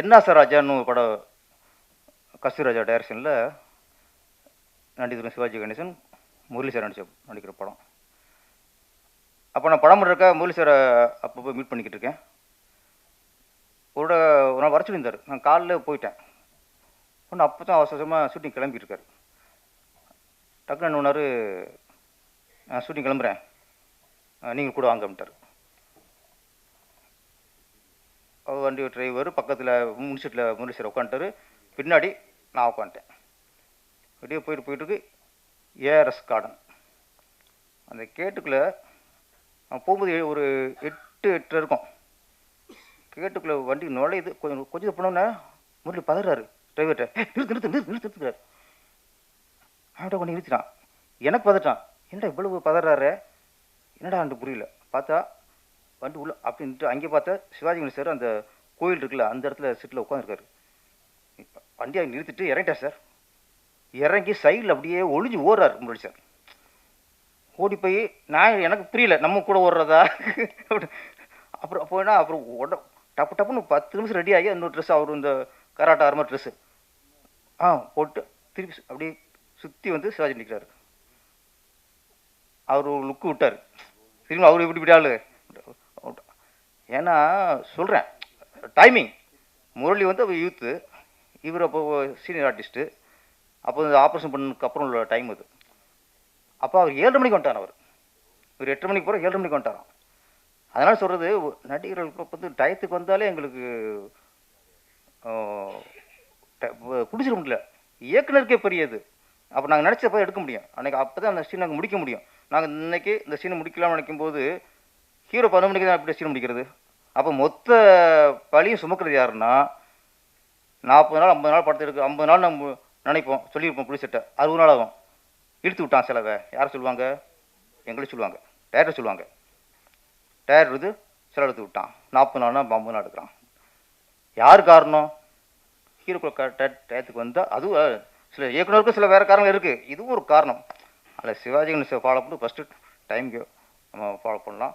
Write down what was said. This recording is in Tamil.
என்ன சார் ராஜான்னு ஒரு படம் கஸ்தூர் ராஜா டைரக்ஷனில் நடிகர் சிவாஜி கணேசன் முரளி சார் நடிச்ச நடிக்கிற படம். அப்போ நான் படம் பண்ணுறக்க முரளி சாரை அப்பப்போ மீட் பண்ணிக்கிட்டு இருக்கேன். ஒரு ஒரு நாள் வர சொல்லியிருந்தார். நான் காலைல போயிட்டேன். ஒன்று அப்போ தான் அவசரமாக ஷூட்டிங் கிளம்பிட்டு டக்குன்னு டக்குனு நான் ஷூட்டிங் கிளம்புறேன். நீங்கள் கூட வாங்க அப்படின்ட்டார். வண்டி டிரைவர் பக்கத்தில் முனிசிட்டில் முனிசிட்டில் உட்காந்துட்டாரு. பின்னாடி நான் உட்காந்துட்டேன். வெளியே போயிட்டு போயிட்டுருக்கு ஏஆர்எஸ் கார்டன் அந்த கேட்டுக்குள்ளே நான் போகும்போது ஒரு எட்டு எட்டு இருக்கும். கேட்டுக்குள்ளே வண்டி நுழையுது. கொஞ்சம் கொஞ்சம் போனோன்னே முரளி பதறாரு. டிரைவர்கிட்ட நிறுத்து நிறுத்து நிறுத்து நிறுத்து நிறுத்துறாரு. அவன்கிட்ட கொஞ்சம் நிறுத்திட்டான். எனக்கு பதட்டான். என்னடா இவ்வளவு பதறாரு? என்னடா அந்த புரியல. பார்த்தா வண்டி உள்ள அப்படின்ட்டு அங்கே பார்த்தா சிவாஜி கணேசன் சார் அந்த கோயில் இருக்குல்ல அந்த இடத்துல சீட்டில் உட்காந்துருக்காரு வண்டியை நிறுத்திட்டு இறங்கிட்டார் சார். இறங்கி சைடில் அப்படியே ஒளிஞ்சு ஓடுறாரு முன்னாடி சார். ஓடி போய் நான் எனக்கு புரியல நம்ம கூட ஓடுறதா? அப்படி அப்புறம் போயினா அப்புறம் உட டப்பு டப்புன்னு பத்து நிமிஷம் ரெடி ஆகி இன்னொரு ட்ரெஸ் அவர் இந்த கராட்டா ஆரம்ப ட்ரெஸ்ஸு ஆ போட்டு திருப்பி அப்படியே சுற்றி வந்து சிவாஜி நிற்கிறாரு அவர் லுக்கு விட்டார். திரும்ப அவர் இப்படி இப்படி ஆளு? ஏன்னா சொல்கிறேன் டைமிங் முரளி வந்து அப்போ யூத்து இவர் அப்போ சீனியர் ஆர்டிஸ்ட்டு அப்போ இந்த ஆப்ரேஷன் பண்ணதுக்கு அப்புறம் உள்ள டைம் அது. அப்போ அவர் ஏழு மணிக்கு வந்துட்டார் அவர். இவர் எட்டு மணிக்கு போகிற ஏழு மணிக்கு வந்துட்டாராம். அதனால் சொல்கிறது நடிகர்களுக்கு வந்து டயத்துக்கு வந்தாலே எங்களுக்கு பிடிச்சிட முடியல. இயக்குனருக்கே பெரியது. அப்போ நாங்கள் நினச்சப்போ எடுக்க முடியும். அன்றைக்கி அப்போ தான் அந்த சீன் நாங்கள் முடிக்க முடியும். நாங்கள் இன்னைக்கு இந்த சீனை முடிக்கலாம்னு நினைக்கும் போது ஹீரோ பதினொரு மணிக்கு தான் எப்படி சீன் முடிக்கிறது. அப்போ மொத்த பழியும் சுமக்கிறது யாருன்னா நாற்பது நாள் ஐம்பது நாள் படத்தை எடுக்க ஐம்பது நாள் நம்ம நினைப்போம் சொல்லியிருப்போம் புளிசட்டை அறுபது நாள் ஆகும். இழுத்து விட்டான் செலவை. யார் சொல்லுவாங்க? எங்களை சொல்லுவாங்க. டேரக்டர் சொல்லுவாங்க. டேரக்டர் இது செலவு எடுத்து விட்டான். நாற்பது நாள்னா ஐம்பது நாள் எடுக்கிறான். யார் காரணம்? ஹீரோக்குள்ள டயத்துக்கு வந்தால் அதுவும் சில இயக்குநருக்கும் சில வேறு காரணங்கள் இருக்குது இதுவும் ஒரு காரணம். அதில் சிவாஜி ஃபாலோ பண்ணி ஃபஸ்ட்டு டைம்க்கு நம்ம ஃபாலோ பண்ணலாம்.